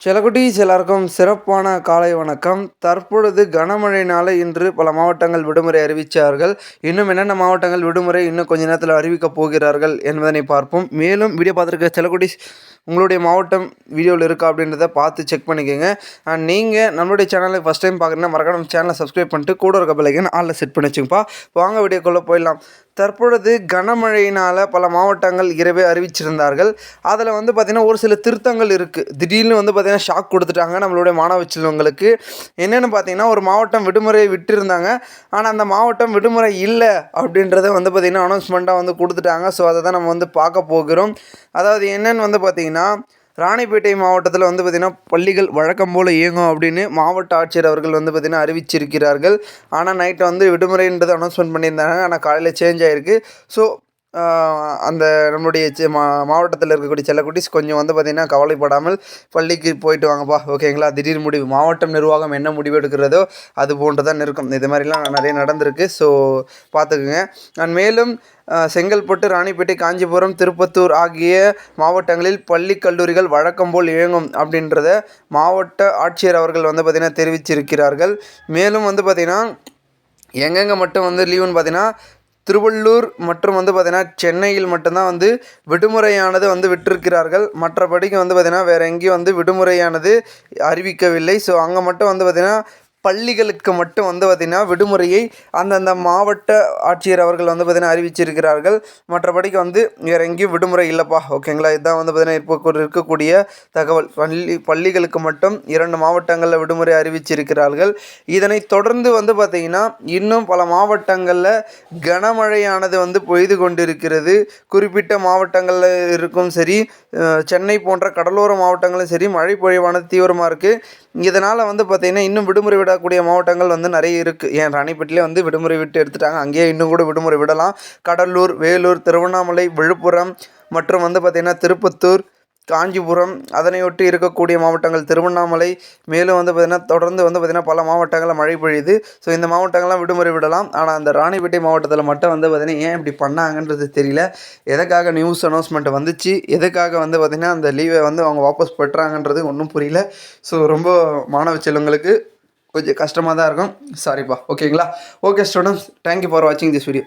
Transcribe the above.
செலகுட்டீஸ் எல்லாருக்கும் சிறப்பான காலை வணக்கம். தற்பொழுது கனமழையினால் இன்று பல மாவட்டங்கள் விடுமுறை அறிவித்தார்கள் இன்னும் என்னென்ன மாவட்டங்கள் விடுமுறை இன்னும் கொஞ்ச நேரத்தில் அறிவிக்கப் போகிறார்கள் என்பதனை பார்ப்போம். மேலும் வீடியோ பார்த்துருக்க செலகுட்டீஸ் உங்களுடைய மாவட்டம் வீடியோவில் இருக்கா அப்படின்றத பார்த்து செக் பண்ணிக்கோங்க. அண்ட் நீங்கள் நம்மளுடைய சேனலை ஃபஸ்ட் டைம் பார்க்குறீங்கன்னா மறக்காம சேனலை சப்ஸ்கிரைப் பண்ணிட்டு கூட இருக்க பிள்ளைங்க ஆளில் செட் பண்ணி வச்சுப்பா வாங்க வீடியோக்குள்ளே போயிடலாம். தற்பொழுது கனமழையினால் பல மாவட்டங்கள் இரவே அறிவிச்சிருந்தார்கள். அதில் வந்து பார்த்திங்கன்னா ஒரு சில திருத்தங்கள் இருக்குது திடீர்னு வந்து பார்த்திங்கன்னா ஷாக் கொடுத்துட்டாங்க நம்மளுடைய மாணவ செல்வங்களுக்கு. என்னென்னு பார்த்தீங்கன்னா ஒரு மாவட்டம் விடுமுறையை விட்டுருந்தாங்க. ஆனால் அந்த மாவட்டம் விடுமுறை இல்லை அப்படின்றத வந்து பார்த்திங்கன்னா அனௌன்ஸ்மெண்ட்டாக வந்து கொடுத்துட்டாங்க. ஸோ அதை தான் நம்ம வந்து பார்க்க போகிறோம். அதாவது என்னென்னு வந்து பார்த்திங்கன்னா ராணிப்பேட்டை மாவட்டத்தில் வந்து பார்த்திங்கன்னா பள்ளிகள் வழக்கம் போல் இயங்கும் அப்படின்னு மாவட்ட ஆட்சியர் அவர்கள் வந்து பார்த்திங்கன்னா அறிவிச்சிருக்கிறார்கள். ஆனால் நைட்டை வந்து விடுமுறைன்றது அனௌன்ஸ்மெண்ட் பண்ணியிருந்தாங்க. ஆனால் காலையில் சேஞ்ச் ஆகிருக்கு ஸோ அந்த நம்மளுடைய மா மாவட்டத்தில் இருக்கக்கூடிய செல்லக்குட்டிஸ் கொஞ்சம் வந்து பார்த்திங்கன்னா கவலைப்படாமல் பள்ளிக்கு போயிட்டு வாங்கப்பா ஓகேங்களா? திடீர் முடிவு. மாவட்டம் நிர்வாகம் என்ன முடிவு எடுக்கிறதோ அது போன்று தான் இருக்கும் இது மாதிரிலாம் நிறைய நடந்திருக்கு. ஸோ பார்த்துக்குங்க நான் மேலும் செங்கல்பட்டு ராணிப்பேட்டை காஞ்சிபுரம் திருப்பத்தூர் ஆகிய மாவட்டங்களில் பள்ளி கல்லூரிகள் வழக்கம் போல் இயங்கும் அப்படின்றத மாவட்ட ஆட்சியர் அவர்கள் வந்து பார்த்திங்கன்னா தெரிவிச்சிருக்கிறார்கள். மேலும் வந்து பார்த்திங்கன்னா எங்கெங்கே மட்டும் வந்து லீவுன்னு பார்த்தீங்கன்னா திருவள்ளூர் மற்றும் வந்து பார்த்திங்கன்னா சென்னையில் மட்டும்தான் வந்து விடுமுறையானது வந்து விட்டிருக்கிறார்கள். மற்றபடிக்கு வந்து பார்த்திங்கன்னா வேறு எங்கேயும் வந்து விடுமுறையானது அறிவிக்கவில்லை. ஸோ அங்கே மட்டும் வந்து பார்த்திங்கன்னா பள்ளிகளுக்கு மட்டும் வந்து பார்த்திங்கன்னா விடுமுறையை அந்தந்த மாவட்ட ஆட்சியர் அவர்கள் வந்து பார்த்திங்கன்னா அறிவிச்சிருக்கிறார்கள். மற்றபடிக்கு வந்து வேறு எங்கேயும் விடுமுறை இல்லைப்பா. ஓகேங்களா இதுதான் வந்து பார்த்திங்கன்னா இப்போ இருக்கக்கூடிய தகவல். பள்ளி பள்ளிகளுக்கு மட்டும் இரண்டு மாவட்டங்களில் விடுமுறை அறிவிச்சிருக்கிறார்கள். இதனை தொடர்ந்து வந்து பார்த்திங்கன்னா இன்னும் பல மாவட்டங்களில் கனமழையானது வந்து பொய்து கொண்டிருக்கிறது. குறிப்பிட்ட மாவட்டங்களில் இருக்கும் சரி சென்னை போன்ற கடலோர மாவட்டங்களும் சரி மழை பொழிவானது தீவிரமாக இருக்குது இதனால் வந்து பார்த்திங்கன்னா இன்னும் விடுமுறை விடக்கூடிய மாவட்டங்கள் வந்து நிறைய இருக்குது ஏன் ராணிப்பேட்டிலே வந்து விடுமுறை விட்டு எடுத்துட்டாங்க. அங்கேயே இன்னும் கூட விடுமுறை விடலாம். கடலூர் வேலூர் திருவண்ணாமலை விழுப்புரம் மற்றும் வந்து பார்த்திங்கன்னா திருப்பத்தூர் காஞ்சிபுரம் அதனையொட்டி இருக்கக்கூடிய மாவட்டங்கள் திருவண்ணாமலை மேலும் வந்து பார்த்திங்கன்னா தொடர்ந்து வந்து பார்த்திங்கன்னா பல மாவட்டங்களில் மழை பொழியுது. ஸோ இந்த மாவட்டங்கள்லாம் விடுமுறை விடலாம். ஆனால் அந்த ராணிப்பேட்டை மாவட்டத்தில் மட்டும் வந்து பார்த்திங்கன்னா ஏன் இப்படி பண்ணாங்கன்றது தெரியல. எதுக்காக நியூஸ் அனௌன்ஸ்மெண்ட் வந்துச்சு? எதுக்காக வந்து பார்த்திங்கன்னா அந்த லீவை வந்து அவங்க வாபஸ் பெற்றாங்கன்றது ஒன்றும் புரியல. ஸோ ரொம்ப மாணவ செல்வங்களுக்கு கொஞ்சம் கஷ்டமாக தான் இருக்கும் சாரிப்பா ஓகேங்களா okay students thank you for வாட்சிங் திஸ் வீடியோ